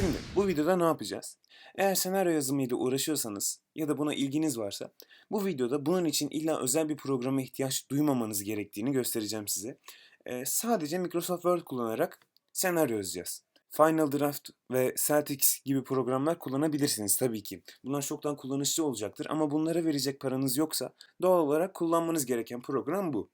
Şimdi bu videoda ne yapacağız? Eğer senaryo yazımıyla uğraşıyorsanız ya da buna ilginiz varsa bu videoda bunun için illa özel bir programa ihtiyaç duymamanız gerektiğini göstereceğim size. Ee, sadece Microsoft Word kullanarak senaryo yazacağız. Final Draft ve Celtics gibi programlar kullanabilirsiniz tabii ki. Bunlar çoktan kullanışlı olacaktır ama bunlara verecek paranız yoksa doğal olarak kullanmanız gereken program bu.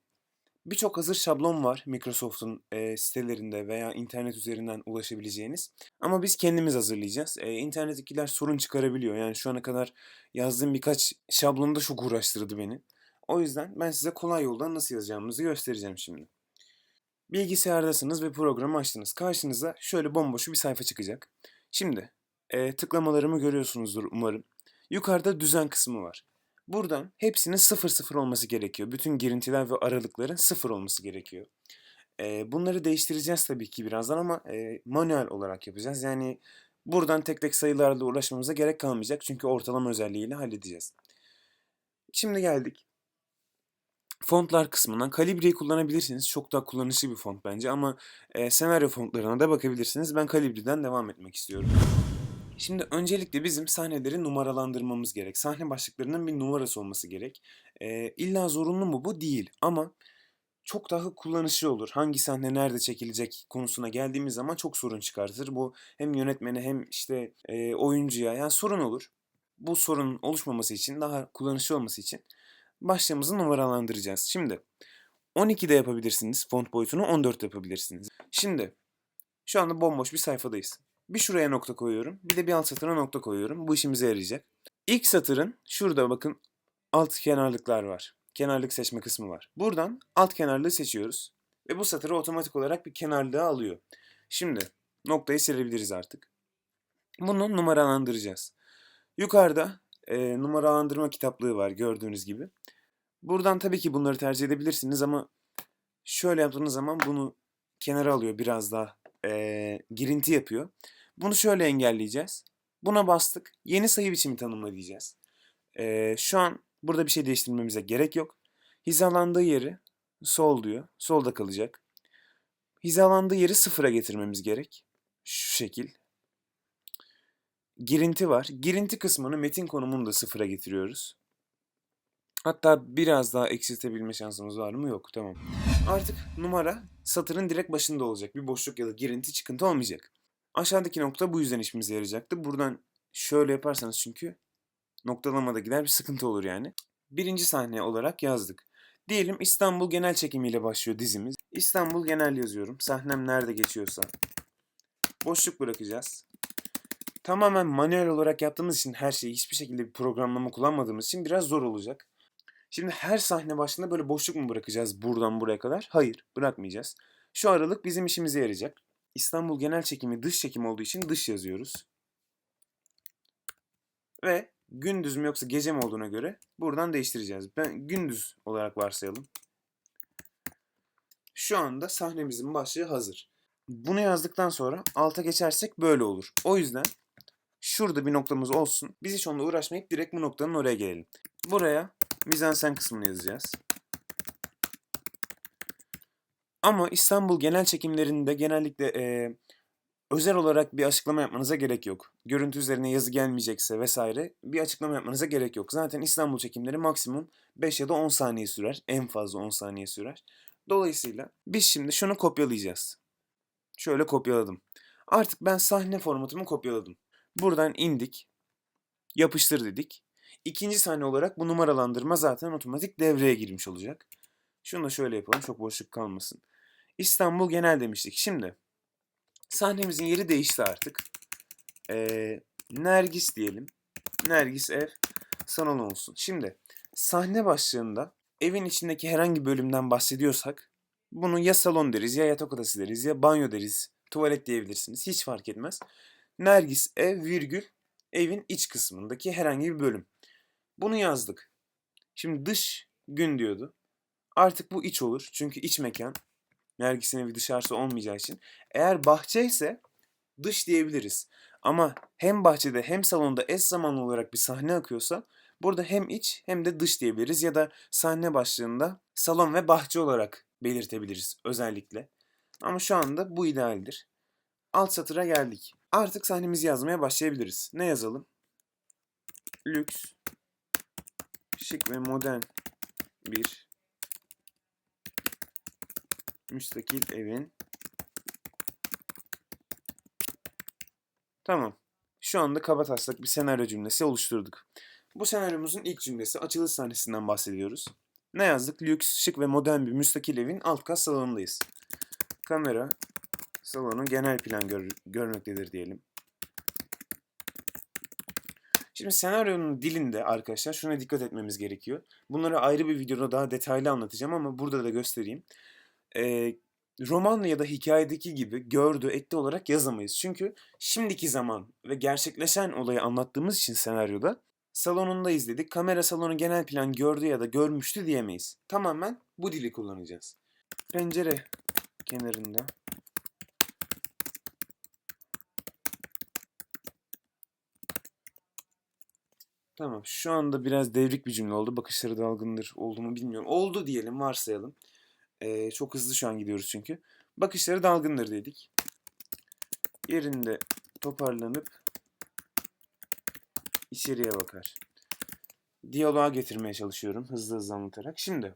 Birçok hazır şablon var Microsoft'un e, sitelerinde veya internet üzerinden ulaşabileceğiniz. Ama biz kendimiz hazırlayacağız. E, internettekiler sorun çıkarabiliyor. Yani şu ana kadar yazdığım birkaç şablonda çok uğraştırdı beni. O yüzden ben size kolay yoldan nasıl yazacağımızı göstereceğim şimdi. Bilgisayardasınız ve programı açtınız. Karşınıza şöyle bomboş bir sayfa çıkacak. Şimdi e, tıklamalarımı görüyorsunuzdur umarım. Yukarıda düzen kısmı var. Buradan hepsinin 0-0 olması gerekiyor. Bütün girintiler ve aralıkların 0 olması gerekiyor. Ee, bunları değiştireceğiz tabii ki birazdan ama e, manuel olarak yapacağız. Yani buradan tek tek sayılarla uğraşmamıza gerek kalmayacak. Çünkü ortalama özelliğiyle halledeceğiz. Şimdi geldik. Fontlar kısmından Calibre'yi kullanabilirsiniz. Çok daha kullanışlı bir font bence ama e, senaryo fontlarına da bakabilirsiniz. Ben Calibre'den devam etmek istiyorum. Şimdi öncelikle bizim sahneleri numaralandırmamız gerek. Sahne başlıklarının bir numarası olması gerek. Ee, illa zorunlu mu bu? Değil. Ama çok daha kullanışlı olur. Hangi sahne nerede çekilecek konusuna geldiğimiz zaman çok sorun çıkartır. Bu hem yönetmene hem işte e, oyuncuya yani sorun olur. Bu sorunun oluşmaması için, daha kullanışlı olması için başlığımızı numaralandıracağız. Şimdi 12'de yapabilirsiniz font boyutunu, 14 yapabilirsiniz. Şimdi şu anda bomboş bir sayfadayız. Bir şuraya nokta koyuyorum. Bir de bir alt satıra nokta koyuyorum. Bu işimize yarayacak. İlk satırın şurada bakın alt kenarlıklar var. Kenarlık seçme kısmı var. Buradan alt kenarlığı seçiyoruz. Ve bu satırı otomatik olarak bir kenarlığa alıyor. Şimdi noktayı silebiliriz artık. Bunu numaralandıracağız. Yukarıda e, numaralandırma kitaplığı var gördüğünüz gibi. Buradan tabii ki bunları tercih edebilirsiniz ama şöyle yaptığınız zaman bunu kenara alıyor biraz daha e, girinti yapıyor. Bunu şöyle engelleyeceğiz. Buna bastık. Yeni sayı biçimi tanımla diyeceğiz. E, şu an burada bir şey değiştirmemize gerek yok. Hizalandığı yeri sol diyor. Solda kalacak. Hizalandığı yeri sıfıra getirmemiz gerek. Şu şekil. Girinti var. Girinti kısmını metin konumunu da sıfıra getiriyoruz. Hatta biraz daha eksiltebilme şansımız var mı? Yok. Tamam. Artık numara satırın direkt başında olacak. Bir boşluk ya da girinti çıkıntı olmayacak. Aşağıdaki nokta bu yüzden işimize yarayacaktı. Buradan şöyle yaparsanız çünkü noktalamada gider bir sıkıntı olur yani. Birinci sahne olarak yazdık. Diyelim İstanbul genel çekimiyle başlıyor dizimiz. İstanbul genel yazıyorum. Sahnem nerede geçiyorsa. Boşluk bırakacağız. Tamamen manuel olarak yaptığımız için her şeyi hiçbir şekilde bir programlama kullanmadığımız için biraz zor olacak. Şimdi her sahne başında böyle boşluk mu bırakacağız buradan buraya kadar? Hayır, bırakmayacağız. Şu aralık bizim işimize yarayacak. İstanbul genel çekimi dış çekim olduğu için dış yazıyoruz. Ve gündüz mü yoksa gece mi olduğuna göre buradan değiştireceğiz. Ben gündüz olarak varsayalım. Şu anda sahnemizin başlığı hazır. Bunu yazdıktan sonra alta geçersek böyle olur. O yüzden şurada bir noktamız olsun. Biz hiç onunla uğraşmayıp direkt bu noktanın oraya gelelim. Buraya mizansen kısmını yazacağız. Ama İstanbul genel çekimlerinde genellikle e, özel olarak bir açıklama yapmanıza gerek yok. Görüntü üzerine yazı gelmeyecekse vesaire bir açıklama yapmanıza gerek yok. Zaten İstanbul çekimleri maksimum 5 ya da 10 saniye sürer. En fazla 10 saniye sürer. Dolayısıyla biz şimdi şunu kopyalayacağız. Şöyle kopyaladım. Artık ben sahne formatımı kopyaladım. Buradan indik. Yapıştır dedik. İkinci sahne olarak bu numaralandırma zaten otomatik devreye girmiş olacak. Şunu da şöyle yapalım çok boşluk kalmasın. İstanbul genel demiştik. Şimdi sahnemizin yeri değişti artık. Ee, Nergis diyelim. Nergis ev salon olsun. Şimdi sahne başlığında evin içindeki herhangi bölümden bahsediyorsak bunu ya salon deriz ya yatak odası deriz ya banyo deriz. Tuvalet diyebilirsiniz. Hiç fark etmez. Nergis ev virgül evin iç kısmındaki herhangi bir bölüm. Bunu yazdık. Şimdi dış gün diyordu. Artık bu iç olur. Çünkü iç mekan. Nergis'in evi dışarısı olmayacağı için. Eğer bahçe ise dış diyebiliriz. Ama hem bahçede hem salonda eş zamanlı olarak bir sahne akıyorsa burada hem iç hem de dış diyebiliriz. Ya da sahne başlığında salon ve bahçe olarak belirtebiliriz özellikle. Ama şu anda bu idealdir. Alt satıra geldik. Artık sahnemizi yazmaya başlayabiliriz. Ne yazalım? Lüks, şık ve modern bir müstakil evin Tamam. Şu anda kabataslak bir senaryo cümlesi oluşturduk. Bu senaryomuzun ilk cümlesi açılış sahnesinden bahsediyoruz. Ne yazdık? Lüks, şık ve modern bir müstakil evin alt kat salonundayız. Kamera salonun genel plan gör- görmektedir diyelim. Şimdi senaryonun dilinde arkadaşlar şuna dikkat etmemiz gerekiyor. Bunları ayrı bir videoda daha detaylı anlatacağım ama burada da göstereyim. Ee, roman ya da hikayedeki gibi gördü, etti olarak yazamayız. Çünkü şimdiki zaman ve gerçekleşen olayı anlattığımız için senaryoda salonunda izledik. Kamera salonu genel plan gördü ya da görmüştü diyemeyiz. Tamamen bu dili kullanacağız. Pencere kenarında Tamam. Şu anda biraz devrik bir cümle oldu. Bakışları dalgındır. Oldu bilmiyorum. Oldu diyelim, varsayalım. Ee, çok hızlı şu an gidiyoruz çünkü. Bakışları dalgındır dedik. Yerinde toparlanıp içeriye bakar. Diyaloğa getirmeye çalışıyorum hızlı hızlı anlatarak. Şimdi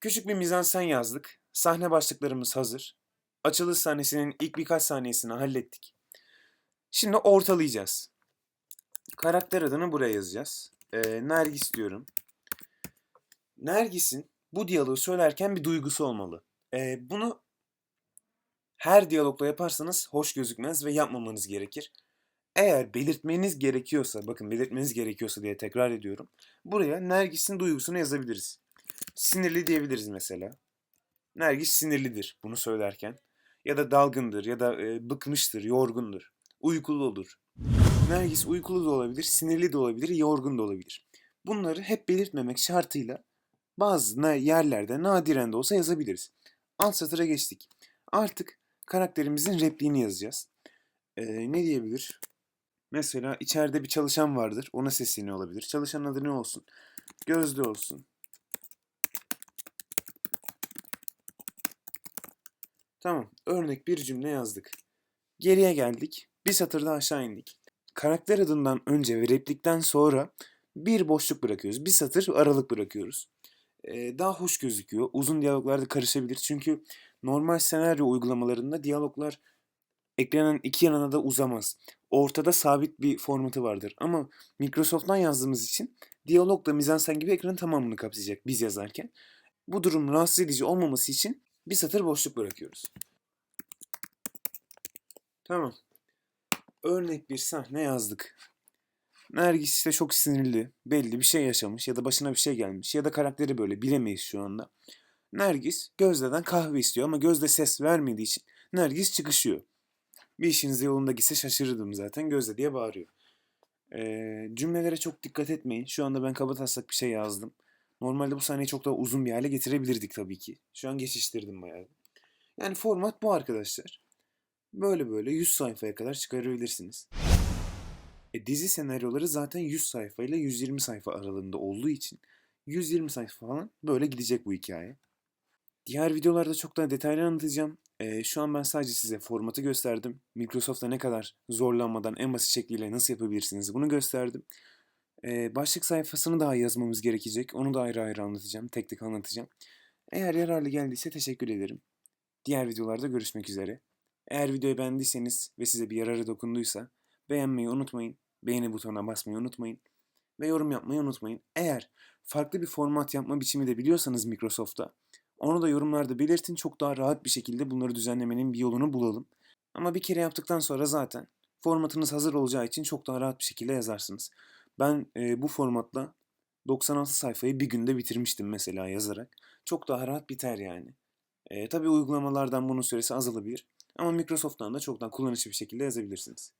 küçük bir mizansen yazdık. Sahne başlıklarımız hazır. Açılış sahnesinin ilk birkaç saniyesini hallettik. Şimdi ortalayacağız. Karakter adını buraya yazacağız. Ee, Nergis diyorum. Nergis'in bu diyaloğu söylerken bir duygusu olmalı. Ee, bunu her diyalogla yaparsanız hoş gözükmez ve yapmamanız gerekir. Eğer belirtmeniz gerekiyorsa, bakın belirtmeniz gerekiyorsa diye tekrar ediyorum. Buraya Nergis'in duygusunu yazabiliriz. Sinirli diyebiliriz mesela. Nergis sinirlidir bunu söylerken. Ya da dalgındır ya da e, bıkmıştır, yorgundur. Uykulu olur. Nergis uykulu da olabilir, sinirli de olabilir, yorgun da olabilir. Bunları hep belirtmemek şartıyla bazı yerlerde nadiren de olsa yazabiliriz. Alt satıra geçtik. Artık karakterimizin repliğini yazacağız. Ee, ne diyebilir? Mesela içeride bir çalışan vardır. Ona sesleniyor olabilir. Çalışanın adı ne olsun? Gözde olsun. Tamam. Örnek bir cümle yazdık. Geriye geldik. Bir satır daha aşağı indik. Karakter adından önce ve replikten sonra bir boşluk bırakıyoruz. Bir satır aralık bırakıyoruz. Daha hoş gözüküyor. Uzun diyaloglarda karışabilir. Çünkü normal senaryo uygulamalarında diyaloglar ekranın iki yanına da uzamaz. Ortada sabit bir formatı vardır. Ama Microsoft'tan yazdığımız için diyalog da mizansen gibi ekranın tamamını kapsayacak biz yazarken. Bu durum rahatsız edici olmaması için bir satır boşluk bırakıyoruz. Tamam. Örnek bir sahne yazdık. Nergis işte çok sinirli. Belli bir şey yaşamış ya da başına bir şey gelmiş ya da karakteri böyle bilemeyiz şu anda. Nergis Gözde'den kahve istiyor ama Gözde ses vermediği için Nergis çıkışıyor. Bir işiniz yolunda gitse şaşırırdım zaten Gözde diye bağırıyor. Ee, cümlelere çok dikkat etmeyin. Şu anda ben kabataslak bir şey yazdım. Normalde bu sahneyi çok daha uzun bir hale getirebilirdik tabii ki. Şu an geçiştirdim bayağı. Yani format bu arkadaşlar. Böyle böyle 100 sayfaya kadar çıkarabilirsiniz. E, dizi senaryoları zaten 100 sayfa ile 120 sayfa aralığında olduğu için 120 sayfa falan böyle gidecek bu hikaye. Diğer videolarda çok daha detaylı anlatacağım. E, şu an ben sadece size formatı gösterdim. Microsoft'ta ne kadar zorlanmadan en basit şekliyle nasıl yapabilirsiniz bunu gösterdim. E, başlık sayfasını daha yazmamız gerekecek. Onu da ayrı ayrı anlatacağım. Tek tek anlatacağım. Eğer yararlı geldiyse teşekkür ederim. Diğer videolarda görüşmek üzere. Eğer videoyu beğendiyseniz ve size bir yararı dokunduysa beğenmeyi unutmayın. Beğeni butonuna basmayı unutmayın. Ve yorum yapmayı unutmayın. Eğer farklı bir format yapma biçimi de biliyorsanız Microsoft'ta onu da yorumlarda belirtin. Çok daha rahat bir şekilde bunları düzenlemenin bir yolunu bulalım. Ama bir kere yaptıktan sonra zaten formatınız hazır olacağı için çok daha rahat bir şekilde yazarsınız. Ben e, bu formatla 96 sayfayı bir günde bitirmiştim mesela yazarak. Çok daha rahat biter yani. E, tabii uygulamalardan bunun süresi azalabilir. Ama Microsoft'tan da çoktan kullanışlı bir şekilde yazabilirsiniz.